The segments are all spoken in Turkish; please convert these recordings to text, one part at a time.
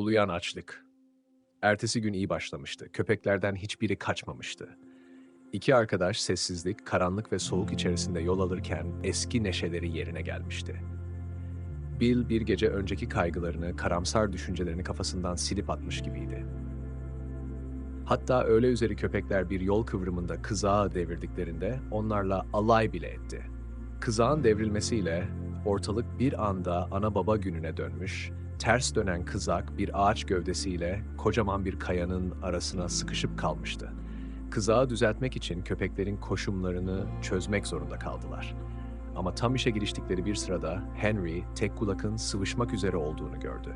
Uluyan açlık. Ertesi gün iyi başlamıştı. Köpeklerden hiçbiri kaçmamıştı. İki arkadaş sessizlik, karanlık ve soğuk içerisinde yol alırken eski neşeleri yerine gelmişti. Bill bir gece önceki kaygılarını, karamsar düşüncelerini kafasından silip atmış gibiydi. Hatta öğle üzeri köpekler bir yol kıvrımında kızağı devirdiklerinde onlarla alay bile etti. Kızağın devrilmesiyle ortalık bir anda ana baba gününe dönmüş, ters dönen kızak bir ağaç gövdesiyle kocaman bir kayanın arasına sıkışıp kalmıştı. Kızağı düzeltmek için köpeklerin koşumlarını çözmek zorunda kaldılar. Ama tam işe giriştikleri bir sırada Henry tek kulakın sıvışmak üzere olduğunu gördü.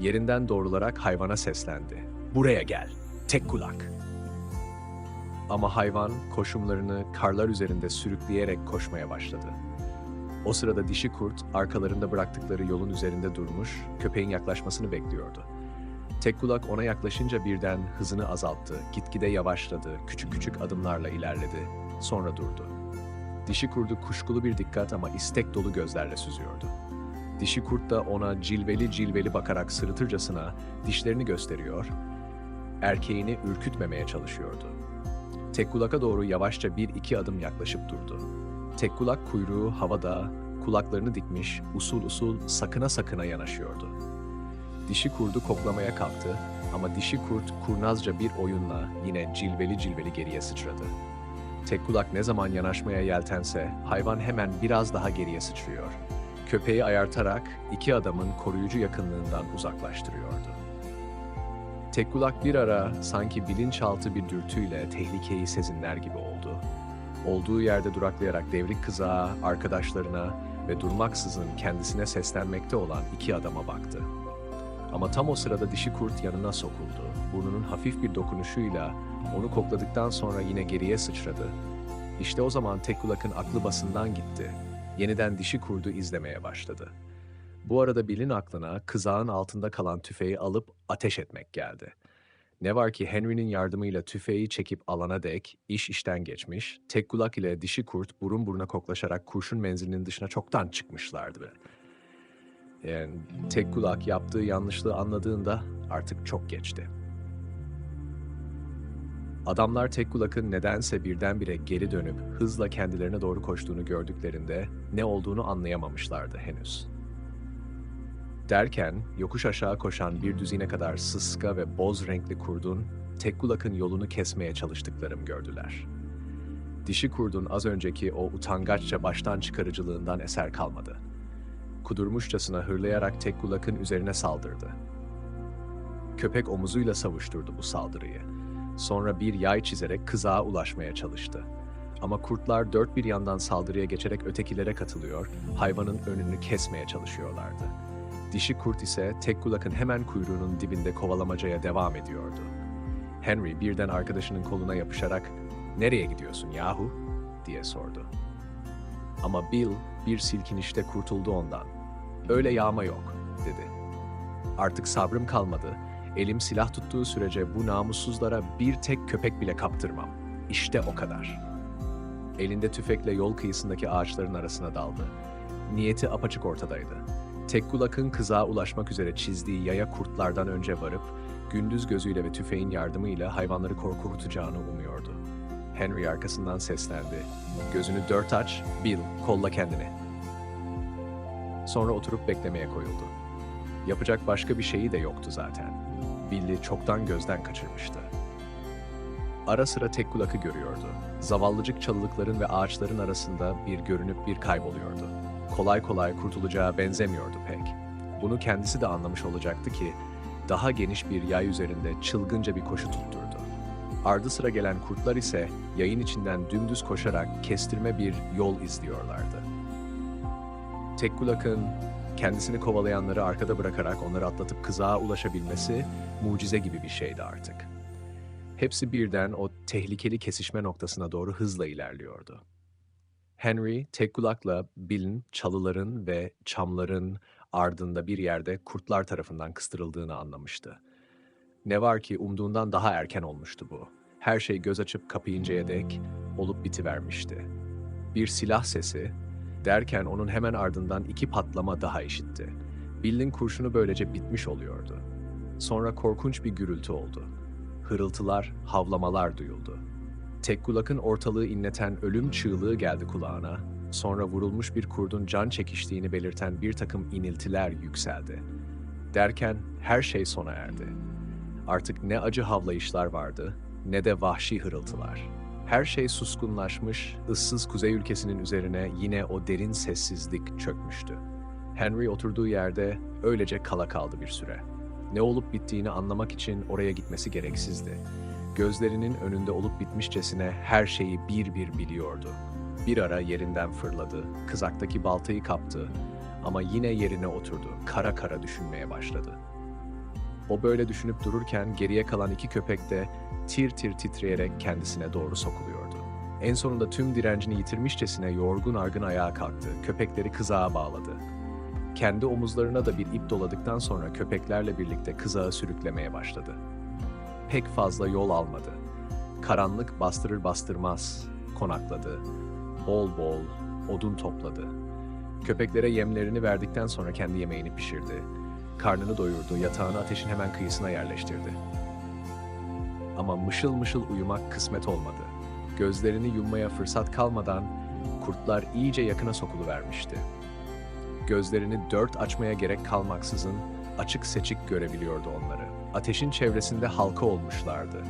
Yerinden doğrularak hayvana seslendi. Buraya gel, tek kulak. Ama hayvan koşumlarını karlar üzerinde sürükleyerek koşmaya başladı. O sırada dişi kurt arkalarında bıraktıkları yolun üzerinde durmuş, köpeğin yaklaşmasını bekliyordu. Tek kulak ona yaklaşınca birden hızını azalttı, gitgide yavaşladı, küçük küçük adımlarla ilerledi, sonra durdu. Dişi kurdu kuşkulu bir dikkat ama istek dolu gözlerle süzüyordu. Dişi kurt da ona cilveli cilveli bakarak sırıtırcasına dişlerini gösteriyor, erkeğini ürkütmemeye çalışıyordu. Tek kulaka doğru yavaşça bir iki adım yaklaşıp durdu. Tek kulak kuyruğu havada, kulaklarını dikmiş, usul usul sakına sakına yanaşıyordu. Dişi kurdu koklamaya kalktı ama dişi kurt kurnazca bir oyunla yine cilveli cilveli geriye sıçradı. Tek kulak ne zaman yanaşmaya yeltense hayvan hemen biraz daha geriye sıçrıyor. Köpeği ayartarak iki adamın koruyucu yakınlığından uzaklaştırıyordu. Tek kulak bir ara sanki bilinçaltı bir dürtüyle tehlikeyi sezinler gibi oldu. Olduğu yerde duraklayarak devrik kızağa, arkadaşlarına ve durmaksızın kendisine seslenmekte olan iki adama baktı. Ama tam o sırada dişi kurt yanına sokuldu. Burnunun hafif bir dokunuşuyla onu kokladıktan sonra yine geriye sıçradı. İşte o zaman tek kulakın aklı basından gitti. Yeniden dişi kurdu izlemeye başladı. Bu arada Bill'in aklına kızağın altında kalan tüfeği alıp ateş etmek geldi. Ne var ki Henry'nin yardımıyla tüfeği çekip alana dek iş işten geçmiş, tek kulak ile dişi kurt burun buruna koklaşarak kurşun menzilinin dışına çoktan çıkmışlardı. Yani tek kulak yaptığı yanlışlığı anladığında artık çok geçti. Adamlar tek kulakın nedense birdenbire geri dönüp hızla kendilerine doğru koştuğunu gördüklerinde ne olduğunu anlayamamışlardı henüz. Derken yokuş aşağı koşan bir düzine kadar sıska ve boz renkli kurdun tek kulakın yolunu kesmeye çalıştıklarını gördüler. Dişi kurdun az önceki o utangaçça baştan çıkarıcılığından eser kalmadı. Kudurmuşçasına hırlayarak tek kulakın üzerine saldırdı. Köpek omuzuyla savuşturdu bu saldırıyı. Sonra bir yay çizerek kızağa ulaşmaya çalıştı. Ama kurtlar dört bir yandan saldırıya geçerek ötekilere katılıyor, hayvanın önünü kesmeye çalışıyorlardı. Dişi kurt ise tek kulakın hemen kuyruğunun dibinde kovalamacaya devam ediyordu. Henry birden arkadaşının koluna yapışarak "Nereye gidiyorsun yahu?" diye sordu. Ama Bill bir silkinişte kurtuldu ondan. "Öyle yağma yok." dedi. Artık sabrım kalmadı. Elim silah tuttuğu sürece bu namussuzlara bir tek köpek bile kaptırmam. İşte o kadar. Elinde tüfekle yol kıyısındaki ağaçların arasına daldı. Niyeti apaçık ortadaydı. Tek kulakın kızağa ulaşmak üzere çizdiği yaya kurtlardan önce varıp, gündüz gözüyle ve tüfeğin yardımıyla hayvanları korkutacağını umuyordu. Henry arkasından seslendi. Gözünü dört aç, Bill, kolla kendini. Sonra oturup beklemeye koyuldu. Yapacak başka bir şeyi de yoktu zaten. Bill'i çoktan gözden kaçırmıştı. Ara sıra tek kulakı görüyordu. Zavallıcık çalılıkların ve ağaçların arasında bir görünüp bir kayboluyordu. Kolay kolay kurtulacağı benzemiyordu pek. Bunu kendisi de anlamış olacaktı ki daha geniş bir yay üzerinde çılgınca bir koşu tutturdu. Ardı sıra gelen kurtlar ise yayın içinden dümdüz koşarak kestirme bir yol izliyorlardı. Tek kulakın kendisini kovalayanları arkada bırakarak onları atlatıp kızağa ulaşabilmesi mucize gibi bir şeydi artık. Hepsi birden o tehlikeli kesişme noktasına doğru hızla ilerliyordu. Henry tek kulakla Bill'in çalıların ve çamların ardında bir yerde kurtlar tarafından kıstırıldığını anlamıştı. Ne var ki umduğundan daha erken olmuştu bu. Her şey göz açıp kapayıncaya dek olup bitivermişti. Bir silah sesi derken onun hemen ardından iki patlama daha işitti. Bill'in kurşunu böylece bitmiş oluyordu. Sonra korkunç bir gürültü oldu. Hırıltılar, havlamalar duyuldu. Tekkulak'ın ortalığı inleten ölüm çığlığı geldi kulağına. Sonra vurulmuş bir kurdun can çekiştiğini belirten bir takım iniltiler yükseldi. Derken her şey sona erdi. Artık ne acı havlayışlar vardı, ne de vahşi hırıltılar. Her şey suskunlaşmış, ıssız kuzey ülkesinin üzerine yine o derin sessizlik çökmüştü. Henry oturduğu yerde öylece kala kaldı bir süre. Ne olup bittiğini anlamak için oraya gitmesi gereksizdi. Gözlerinin önünde olup bitmişçesine her şeyi bir bir biliyordu. Bir ara yerinden fırladı, kızaktaki baltayı kaptı ama yine yerine oturdu, kara kara düşünmeye başladı. O böyle düşünüp dururken geriye kalan iki köpek de tir tir titreyerek kendisine doğru sokuluyordu. En sonunda tüm direncini yitirmişçesine yorgun argın ayağa kalktı, köpekleri kızağa bağladı. Kendi omuzlarına da bir ip doladıktan sonra köpeklerle birlikte kızağı sürüklemeye başladı. Pek fazla yol almadı. Karanlık bastırır bastırmaz konakladı. Bol bol odun topladı. Köpeklere yemlerini verdikten sonra kendi yemeğini pişirdi. Karnını doyurdu, yatağını ateşin hemen kıyısına yerleştirdi. Ama mışıl mışıl uyumak kısmet olmadı. Gözlerini yummaya fırsat kalmadan kurtlar iyice yakına sokuluvermişti. Gözlerini dört açmaya gerek kalmaksızın açık seçik görebiliyordu onları. Ateşin çevresinde halka olmuşlardı.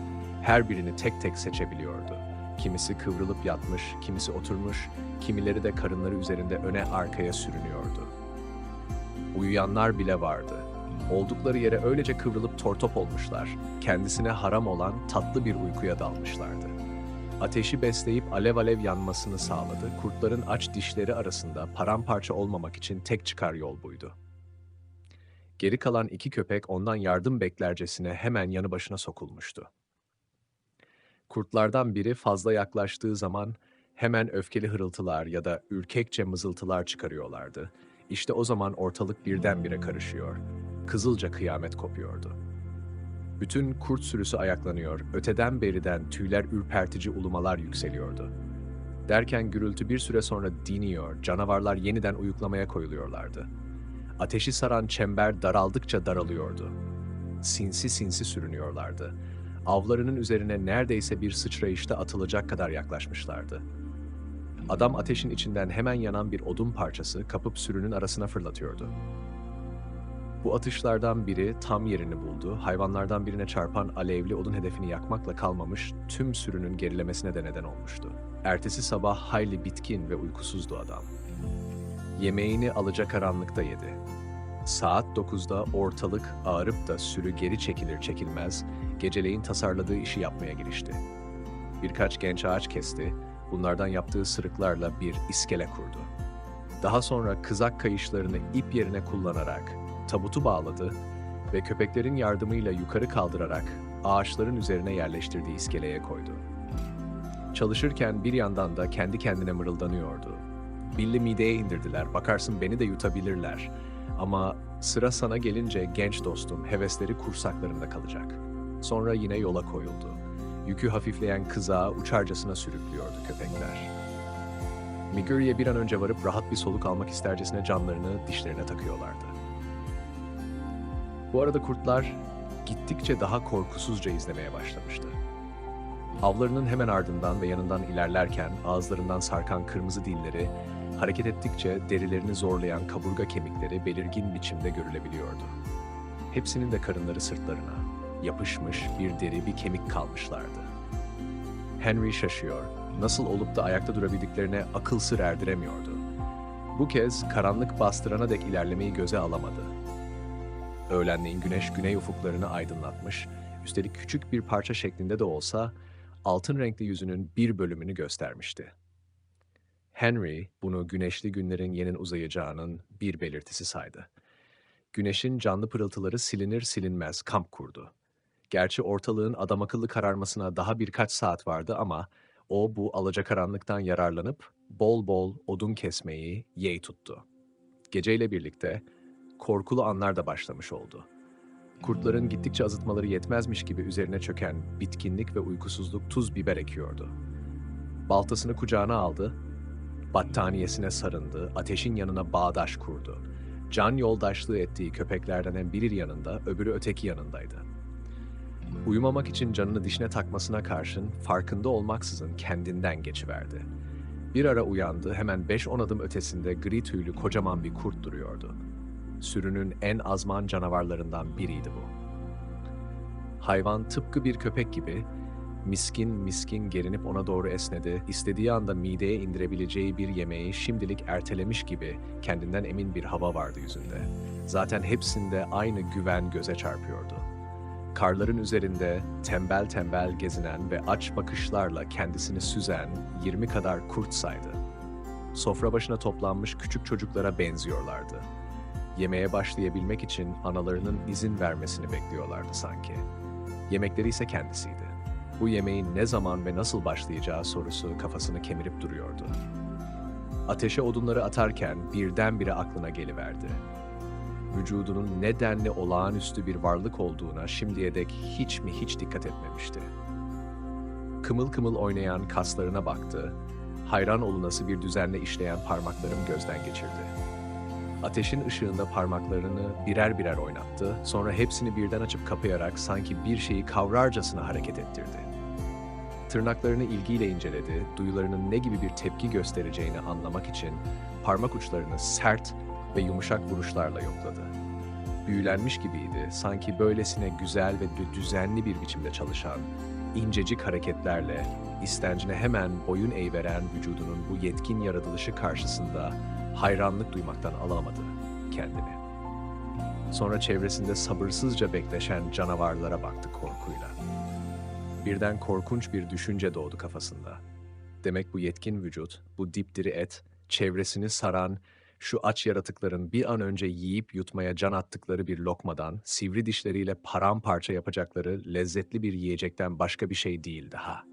Her birini tek tek seçebiliyordu. Kimisi kıvrılıp yatmış, kimisi oturmuş, kimileri de karınları üzerinde öne arkaya sürünüyordu. Uyuyanlar bile vardı. Oldukları yere öylece kıvrılıp tortop olmuşlar. Kendisine haram olan tatlı bir uykuya dalmışlardı. Ateşi besleyip alev alev yanmasını sağladı. Kurtların aç dişleri arasında paramparça olmamak için tek çıkar yol buydu. Geri kalan iki köpek ondan yardım beklercesine hemen yanı başına sokulmuştu. Kurtlardan biri fazla yaklaştığı zaman hemen öfkeli hırıltılar ya da ürkekçe mızıltılar çıkarıyorlardı. İşte o zaman ortalık birdenbire karışıyor. Kızılca kıyamet kopuyordu. Bütün kurt sürüsü ayaklanıyor, öteden beriden tüyler ürpertici ulumalar yükseliyordu. Derken gürültü bir süre sonra diniyor, canavarlar yeniden uyuklamaya koyuluyorlardı. Ateşi saran çember daraldıkça daralıyordu. Sinsi sinsi sürünüyorlardı. Avlarının üzerine neredeyse bir sıçrayışta atılacak kadar yaklaşmışlardı. Adam ateşin içinden hemen yanan bir odun parçası kapıp sürünün arasına fırlatıyordu. Bu atışlardan biri tam yerini buldu, hayvanlardan birine çarpan alevli odun hedefini yakmakla kalmamış, tüm sürünün gerilemesine de neden olmuştu. Ertesi sabah hayli bitkin ve uykusuzdu adam. Yemeğini alacakaranlıkta yedi. Saat 9'da ortalık ağırıp da sürü geri çekilir çekilmez, geceleyin tasarladığı işi yapmaya girişti. Birkaç genç ağaç kesti, bunlardan yaptığı sırıklarla bir iskele kurdu. Daha sonra kızak kayışlarını ip yerine kullanarak tabutu bağladı ve köpeklerin yardımıyla yukarı kaldırarak ağaçların üzerine yerleştirdiği iskeleye koydu. Çalışırken bir yandan da kendi kendine mırıldanıyordu. Bill'i mideye indirdiler, bakarsın beni de yutabilirler. Ama sıra sana gelince genç dostum hevesleri kursaklarında kalacak. Sonra yine yola koyuldu. Yükü hafifleyen kızağı uçarcasına sürüklüyordu köpekler. Miguri'ye bir an önce varıp rahat bir soluk almak istercesine canlarını dişlerine takıyorlardı. Bu arada kurtlar gittikçe daha korkusuzca izlemeye başlamıştı. Avlarının hemen ardından ve yanından ilerlerken ağızlarından sarkan kırmızı dilleri, hareket ettikçe derilerini zorlayan kaburga kemikleri belirgin biçimde görülebiliyordu. Hepsinin de karınları sırtlarına, yapışmış bir deri bir kemik kalmışlardı. Henry şaşıyor, nasıl olup da ayakta durabildiklerine akıl sır erdiremiyordu. Bu kez karanlık bastırana dek ilerlemeyi göze alamadı. Öğlenleyin güneş güney ufuklarını aydınlatmış, üstelik küçük bir parça şeklinde de olsa altın renkli yüzünün bir bölümünü göstermişti. Henry bunu güneşli günlerin yenin uzayacağının bir belirtisi saydı. Güneşin canlı pırıltıları silinir silinmez kamp kurdu. Gerçi ortalığın adamakıllı kararmasına daha birkaç saat vardı ama o bu alacakaranlıktan yararlanıp bol bol odun kesmeyi yey tuttu. Geceyle birlikte korkulu anlar da başlamış oldu. Kurtların gittikçe azıtmaları yetmezmiş gibi üzerine çöken bitkinlik ve uykusuzluk tuz biber ekiyordu. Baltasını kucağına aldı, battaniyesine sarındı, ateşin yanına bağdaş kurdu. Can yoldaşlığı ettiği köpeklerden hem biri yanında, öbürü öteki yanındaydı. Uyumamak için canını dişine takmasına karşın farkında olmaksızın kendinden geçiverdi. Bir ara uyandı, hemen 5-10 adım ötesinde gri tüylü kocaman bir kurt duruyordu. Sürünün en azman canavarlarından biriydi bu. Hayvan tıpkı bir köpek gibi miskin miskin gerinip ona doğru esnedi, istediği anda mideye indirebileceği bir yemeği şimdilik ertelemiş gibi kendinden emin bir hava vardı yüzünde. Zaten hepsinde aynı güven göze çarpıyordu. Karların üzerinde tembel tembel gezinen ve aç bakışlarla kendisini süzen 20 kadar kurt saydı. Sofra başına toplanmış küçük çocuklara benziyorlardı. Yemeğe başlayabilmek için analarının izin vermesini bekliyorlardı sanki. Yemekleri ise kendisiydi. Bu yemeğin ne zaman ve nasıl başlayacağı sorusu kafasını kemirip duruyordu. Ateşe odunları atarken birdenbire aklına geliverdi. Vücudunun nedenli olağanüstü bir varlık olduğuna şimdiye dek hiç mi hiç dikkat etmemişti. Kımıl kımıl oynayan kaslarına baktı, hayran olunası bir düzenle işleyen parmaklarını gözden geçirdi. Ateşin ışığında parmaklarını birer birer oynattı, sonra hepsini birden açıp kapayarak sanki bir şeyi kavrarcasına hareket ettirdi. Tırnaklarını ilgiyle inceledi, duyularının ne gibi bir tepki göstereceğini anlamak için parmak uçlarını sert ve yumuşak vuruşlarla yokladı. Büyülenmiş gibiydi, sanki böylesine güzel ve düzenli bir biçimde çalışan, incecik hareketlerle istencine hemen boyun eğveren vücudunun bu yetkin yaratılışı karşısında hayranlık duymaktan alamadı kendini. Sonra çevresinde sabırsızca bekleşen canavarlara baktı korkuyla. Birden korkunç bir düşünce doğdu kafasında. Demek bu yetkin vücut, bu dipdiri et, çevresini saran şu aç yaratıkların bir an önce yiyip yutmaya can attıkları bir lokmadan, sivri dişleriyle paramparça yapacakları lezzetli bir yiyecekten başka bir şey değil daha.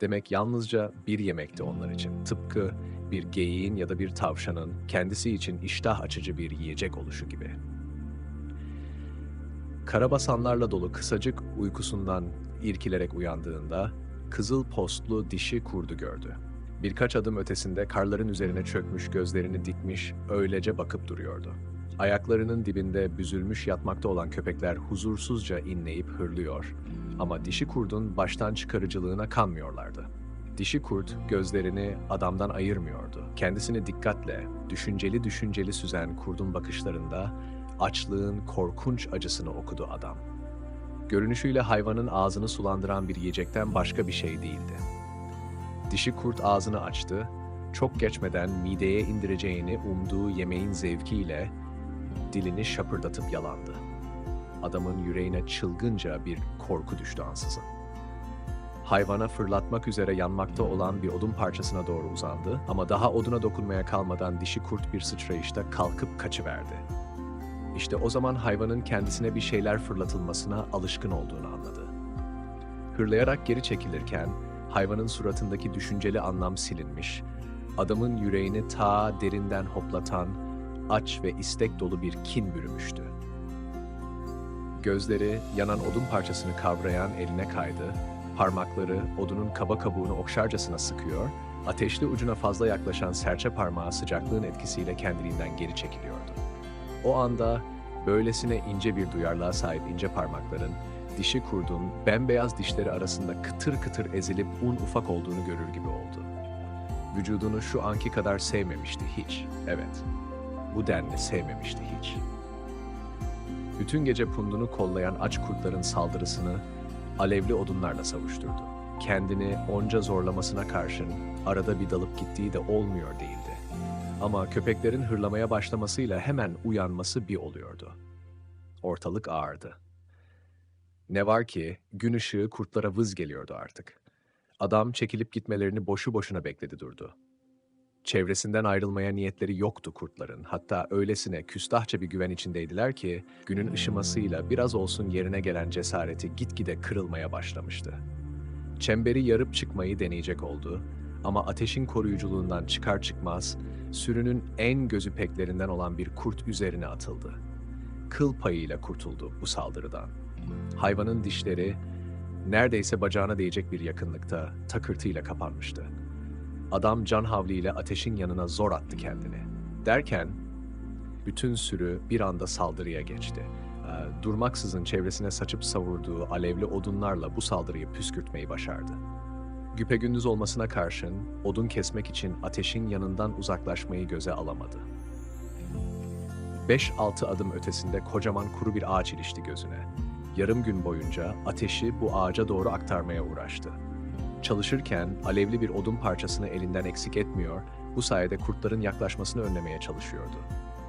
Demek yalnızca bir yemekti onlar için. Tıpkı bir geyiğin ya da bir tavşanın kendisi için iştah açıcı bir yiyecek oluşu gibi. Karabasanlarla dolu kısacık uykusundan irkilerek uyandığında kızıl postlu dişi kurdu gördü. Birkaç adım ötesinde karların üzerine çökmüş gözlerini dikmiş öylece bakıp duruyordu. Ayaklarının dibinde büzülmüş yatmakta olan köpekler huzursuzca inleyip hırlıyor ama dişi kurdun baştan çıkarıcılığına kanmıyorlardı. Dişi kurt gözlerini adamdan ayırmıyordu. Kendisini dikkatle, düşünceli düşünceli süzen kurdun bakışlarında açlığın korkunç acısını okudu adam. Görünüşüyle hayvanın ağzını sulandıran bir yiyecekten başka bir şey değildi. Dişi kurt ağzını açtı, çok geçmeden mideye indireceğini umduğu yemeğin zevkiyle dilini şapırdatıp yalandı. Adamın yüreğine çılgınca bir korku düştü ansızın. Hayvana fırlatmak üzere yanmakta olan bir odun parçasına doğru uzandı ama daha oduna dokunmaya kalmadan dişi kurt bir sıçrayışta kalkıp kaçıverdi. İşte o zaman hayvanın kendisine bir şeyler fırlatılmasına alışkın olduğunu anladı. Hırlayarak geri çekilirken hayvanın suratındaki düşünceli anlam silinmiş, adamın yüreğini ta derinden hoplatan, aç ve istek dolu bir kin bürümüştü. Gözleri yanan odun parçasını kavrayan eline kaydı, parmakları odunun kaba kabuğunu okşarcasına sıkıyor, ateşli ucuna fazla yaklaşan serçe parmağı sıcaklığın etkisiyle kendiliğinden geri çekiliyordu. O anda böylesine ince bir duyarlılığa sahip ince parmakların, dişi kurdun bembeyaz dişleri arasında kıtır kıtır ezilip un ufak olduğunu görür gibi oldu. Vücudunu şu anki kadar sevmemişti hiç, evet. Bu denli sevmemişti hiç. Bütün gece pundunu kollayan aç kurtların saldırısını alevli odunlarla savuşturdu. Kendini onca zorlamasına karşın arada bir dalıp gittiği de olmuyor değildi. Ama köpeklerin hırlamaya başlamasıyla hemen uyanması bir oluyordu. Ortalık ağırdı. Ne var ki gün ışığı kurtlara vız geliyordu artık. Adam çekilip gitmelerini boşu boşuna bekledi durdu. Çevresinden ayrılmaya niyetleri yoktu kurtların. Hatta öylesine küstahça bir güven içindeydiler ki günün ışımasıyla biraz olsun yerine gelen cesareti gitgide kırılmaya başlamıştı. Çemberi yarıp çıkmayı deneyecek oldu ama ateşin koruyuculuğundan çıkar çıkmaz sürünün en gözü peklerinden olan bir kurt üzerine atıldı. Kıl payıyla kurtuldu bu saldırıdan. Hayvanın dişleri neredeyse bacağına değecek bir yakınlıkta takırtıyla kapanmıştı. Adam can havliyle ateşin yanına zor attı kendini. Derken bütün sürü bir anda saldırıya geçti. Ee, Durmaksızın çevresine saçıp savurduğu alevli odunlarla bu saldırıyı püskürtmeyi başardı. Güpegündüz olmasına karşın odun kesmek için ateşin yanından uzaklaşmayı göze alamadı. 5-6 adım ötesinde kocaman kuru bir ağaç ilişti gözüne. Yarım gün boyunca ateşi bu ağaca doğru aktarmaya uğraştı. Çalışırken alevli bir odun parçasını elinden eksik etmiyor, bu sayede kurtların yaklaşmasını önlemeye çalışıyordu.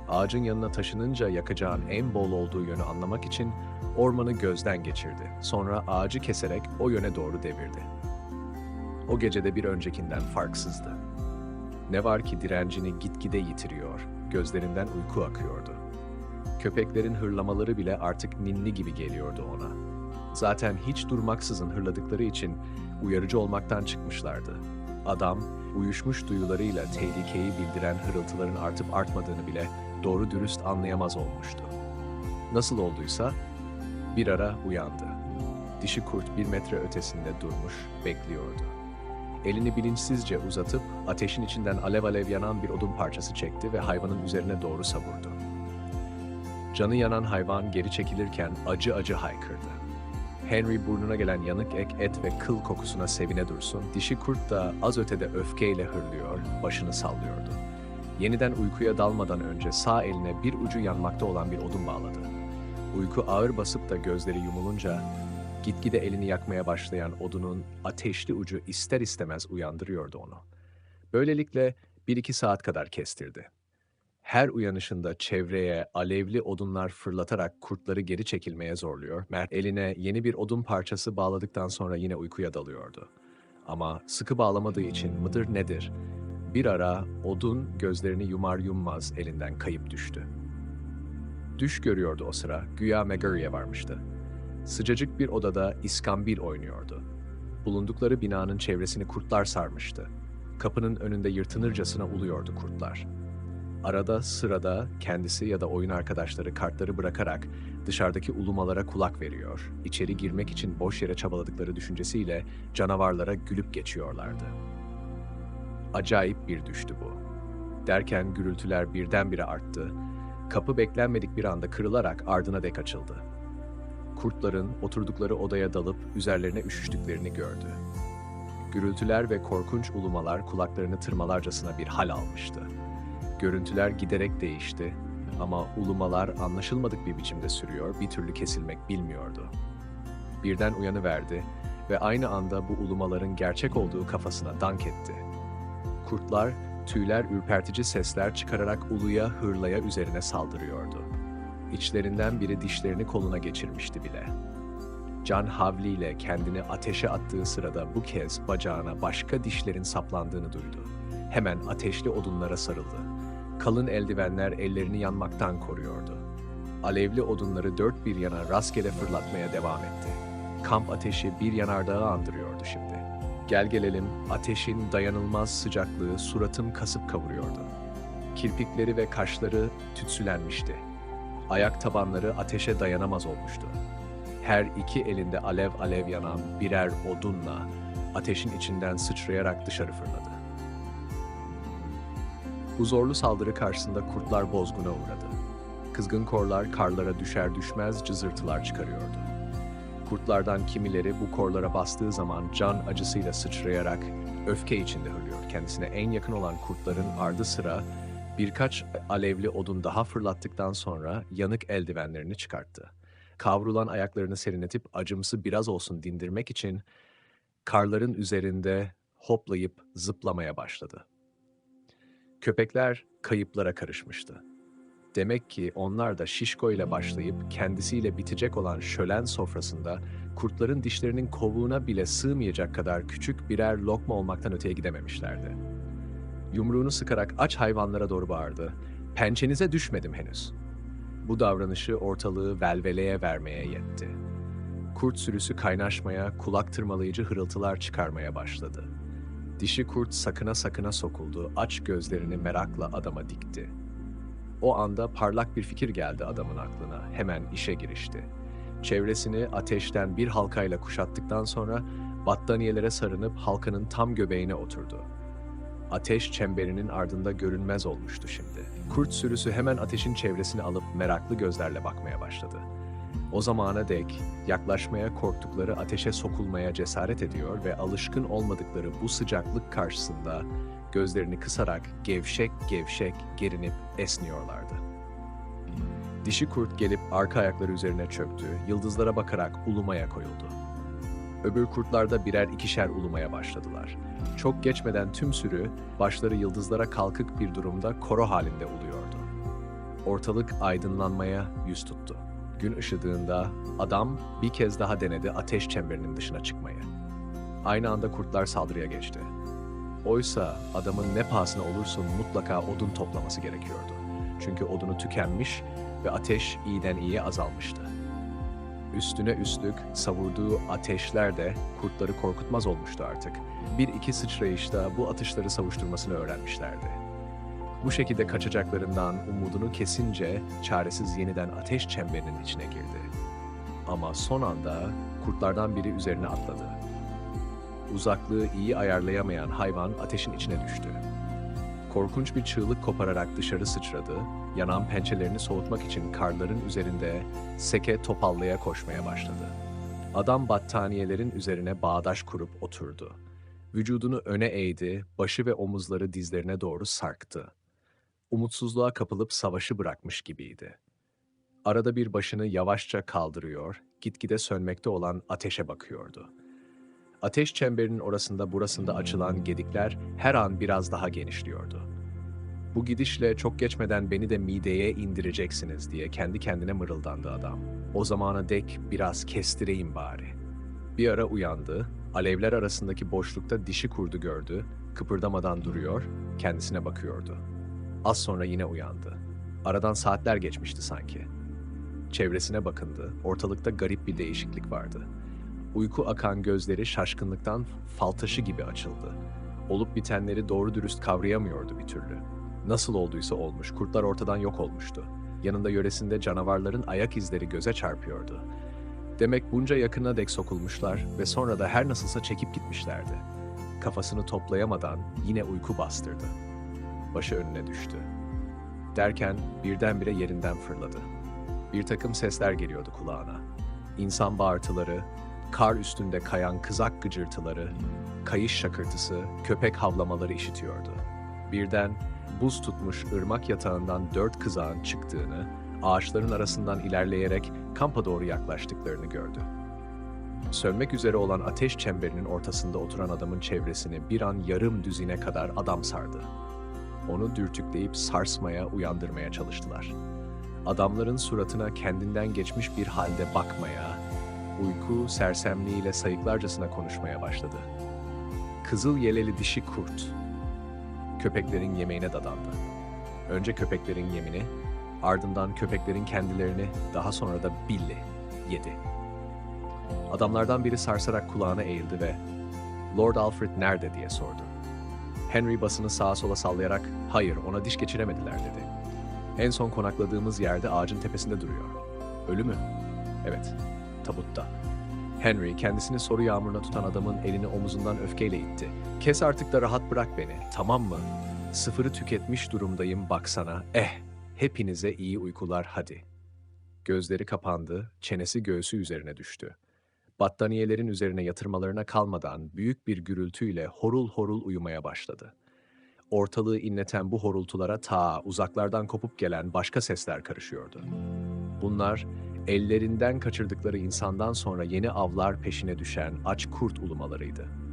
Ağacın yanına taşınınca yakacağın en bol olduğu yönü anlamak için ormanı gözden geçirdi. Sonra ağacı keserek o yöne doğru devirdi. O gecede bir öncekinden farksızdı. Ne var ki direncini gitgide yitiriyor, gözlerinden uyku akıyordu. Köpeklerin hırlamaları bile artık ninni gibi geliyordu ona. Zaten hiç durmaksızın hırladıkları için uyarıcı olmaktan çıkmışlardı. Adam, uyuşmuş duyularıyla tehlikeyi bildiren hırıltıların artıp artmadığını bile doğru dürüst anlayamaz olmuştu. Nasıl olduysa bir ara uyandı. Dişi kurt bir metre ötesinde durmuş, bekliyordu. Elini bilinçsizce uzatıp ateşin içinden alev alev yanan bir odun parçası çekti ve hayvanın üzerine doğru savurdu. Canı yanan hayvan geri çekilirken acı acı haykırdı. Henry burnuna gelen yanık ek et ve kıl kokusuna sevine dursun, dişi kurt da az ötede öfkeyle hırlıyor, başını sallıyordu. Yeniden uykuya dalmadan önce sağ eline bir ucu yanmakta olan bir odun bağladı. Uyku ağır basıp da gözleri yumulunca gitgide elini yakmaya başlayan odunun ateşli ucu ister istemez uyandırıyordu onu. Böylelikle bir iki saat kadar kestirdi. Her uyanışında çevreye alevli odunlar fırlatarak kurtları geri çekilmeye zorluyor. Mert eline yeni bir odun parçası bağladıktan sonra yine uykuya dalıyordu. Ama sıkı bağlamadığı için mıdır nedir? Bir ara odun gözlerini yumar yummaz elinden kayıp düştü. Düş görüyordu o sıra, güya Megurry'e varmıştı. Sıcacık bir odada iskambil oynuyordu. Bulundukları binanın çevresini kurtlar sarmıştı. Kapının önünde yırtınırcasına uluyordu kurtlar. Arada sırada kendisi ya da oyun arkadaşları kartları bırakarak dışarıdaki ulumalara kulak veriyor, içeri girmek için boş yere çabaladıkları düşüncesiyle canavarlara gülüp geçiyorlardı. Acayip bir düştü bu. Derken gürültüler birdenbire arttı. Kapı beklenmedik bir anda kırılarak ardına dek açıldı. Kurtların oturdukları odaya dalıp üzerlerine üşüştüklerini gördü. Gürültüler ve korkunç ulumalar kulaklarını tırmalarcasına bir hal almıştı. Görüntüler giderek değişti ama ulumalar anlaşılmadık bir biçimde sürüyor, bir türlü kesilmek bilmiyordu. Birden uyanıverdi ve aynı anda bu ulumaların gerçek olduğu kafasına dank etti. Kurtlar, tüyler ürpertici sesler çıkararak uluya hırlaya üzerine saldırıyordu. İçlerinden biri dişlerini koluna geçirmişti bile. Can havliyle kendini ateşe attığı sırada bu kez bacağına başka dişlerin saplandığını duydu. Hemen ateşli odunlara sarıldı. Kalın eldivenler ellerini yanmaktan koruyordu. Alevli odunları dört bir yana rastgele fırlatmaya devam etti. Kamp ateşi bir yanardağı andırıyordu şimdi. Gel gelelim ateşin dayanılmaz sıcaklığı suratım kasıp kavuruyordu. Kirpikleri ve kaşları tütsülenmişti. Ayak tabanları ateşe dayanamaz olmuştu. Her iki elinde alev alev yanan birer odunla ateşin içinden sıçrayarak dışarı fırladı. Bu zorlu saldırı karşısında kurtlar bozguna uğradı. Kızgın korlar karlara düşer düşmez cızırtılar çıkarıyordu. Kurtlardan kimileri bu korlara bastığı zaman can acısıyla sıçrayarak öfke içinde hırlıyor. Kendisine en yakın olan kurtların ardı sıra birkaç alevli odun daha fırlattıktan sonra yanık eldivenlerini çıkarttı. Kavrulan ayaklarını serinletip acımsı biraz olsun dindirmek için karların üzerinde hoplayıp zıplamaya başladı. Köpekler kayıplara karışmıştı. Demek ki onlar da şişko ile başlayıp kendisiyle bitecek olan şölen sofrasında kurtların dişlerinin kovuğuna bile sığmayacak kadar küçük birer lokma olmaktan öteye gidememişlerdi. Yumruğunu sıkarak aç hayvanlara doğru bağırdı. Pençenize düşmedim henüz. Bu davranışı ortalığı velveleye vermeye yetti. Kurt sürüsü kaynaşmaya, kulak tırmalayıcı hırıltılar çıkarmaya başladı. Dişi kurt sakına sakına sokuldu, aç gözlerini merakla adama dikti. O anda parlak bir fikir geldi adamın aklına. Hemen işe girişti. Çevresini ateşten bir halkayla kuşattıktan sonra battaniyelere sarınıp halkanın tam göbeğine oturdu. Ateş çemberinin ardında görünmez olmuştu şimdi. Kurt sürüsü hemen ateşin çevresini alıp meraklı gözlerle bakmaya başladı. O zamana dek yaklaşmaya korktukları ateşe sokulmaya cesaret ediyor ve alışkın olmadıkları bu sıcaklık karşısında gözlerini kısarak gevşek gevşek gerinip esniyorlardı. Dişi kurt gelip arka ayakları üzerine çöktü, yıldızlara bakarak ulumaya koyuldu. Öbür kurtlar da birer ikişer ulumaya başladılar. Çok geçmeden tüm sürü başları yıldızlara kalkık bir durumda koro halinde uluyordu. Ortalık aydınlanmaya yüz tuttu. Gün ışıdığında adam bir kez daha denedi ateş çemberinin dışına çıkmayı. Aynı anda kurtlar saldırıya geçti. Oysa adamın ne pahasına olursun mutlaka odun toplaması gerekiyordu. Çünkü odunu tükenmiş ve ateş iyiden iyiye azalmıştı. Üstüne üstlük savurduğu ateşler de kurtları korkutmaz olmuştu artık. Bir iki sıçrayışta bu atışları savuşturmasını öğrenmişlerdi. Bu şekilde kaçacaklarından umudunu kesince çaresiz yeniden ateş çemberinin içine girdi. Ama son anda kurtlardan biri üzerine atladı. Uzaklığı iyi ayarlayamayan hayvan ateşin içine düştü. Korkunç bir çığlık kopararak dışarı sıçradı, yanan pençelerini soğutmak için karların üzerinde seke topallaya koşmaya başladı. Adam battaniyelerin üzerine bağdaş kurup oturdu. Vücudunu öne eğdi, başı ve omuzları dizlerine doğru sarktı. Umutsuzluğa kapılıp savaşı bırakmış gibiydi. Arada bir başını yavaşça kaldırıyor, gitgide sönmekte olan ateşe bakıyordu. Ateş çemberinin orasında burasında açılan gedikler her an biraz daha genişliyordu. Bu gidişle çok geçmeden beni de mideye indireceksiniz diye kendi kendine mırıldandı adam. O zamana dek biraz kestireyim bari. Bir ara uyandı, alevler arasındaki boşlukta dişi kurdu gördü, kıpırdamadan duruyor, kendisine bakıyordu. Az sonra yine uyandı. Aradan saatler geçmişti sanki. Çevresine bakındı, ortalıkta garip bir değişiklik vardı. Uyku akan gözleri şaşkınlıktan fal taşı gibi açıldı. Olup bitenleri doğru dürüst kavrayamıyordu bir türlü. Nasıl olduysa olmuş, kurtlar ortadan yok olmuştu. Yanında yöresinde canavarların ayak izleri göze çarpıyordu. Demek bunca yakına dek sokulmuşlar ve sonra da her nasılsa çekip gitmişlerdi. Kafasını toplayamadan yine uyku bastırdı. Başı önüne düştü. Derken birdenbire yerinden fırladı. Bir takım sesler geliyordu kulağına. İnsan bağırtıları, kar üstünde kayan kızak gıcırtıları, kayış şakırtısı, köpek havlamaları işitiyordu. Birden buz tutmuş ırmak yatağından dört kızağın çıktığını, ağaçların arasından ilerleyerek kampa doğru yaklaştıklarını gördü. Sönmek üzere olan ateş çemberinin ortasında oturan adamın çevresini bir an yarım düzine kadar adam sardı. Onu dürtükleyip sarsmaya, uyandırmaya çalıştılar. Adamların suratına kendinden geçmiş bir halde bakmaya, uyku sersemliğiyle sayıklarcasına konuşmaya başladı. Kızıl yeleli dişi kurt, köpeklerin yemeğine dadandı. Önce köpeklerin yemini, ardından köpeklerin kendilerini, daha sonra da Billy yedi. Adamlardan biri sarsarak kulağına eğildi ve Lord Alfred nerede diye sordu. Henry basını sağa sola sallayarak hayır ona diş geçiremediler dedi. En son konakladığımız yerde ağacın tepesinde duruyor. Ölü mü? Evet, tabutta. Henry kendisini soru yağmuruna tutan adamın elini omuzundan öfkeyle itti. Kes artık da rahat bırak beni, tamam mı? Sıfırı tüketmiş durumdayım baksana. Eh, hepinize iyi uykular hadi. Gözleri kapandı, çenesi göğsü üzerine düştü. Battaniyelerin üzerine yatırmalarına kalmadan büyük bir gürültüyle horul horul uyumaya başladı. Ortalığı inleten bu horultulara ta uzaklardan kopup gelen başka sesler karışıyordu. Bunlar ellerinden kaçırdıkları insandan sonra yeni avlar peşine düşen aç kurt ulumalarıydı.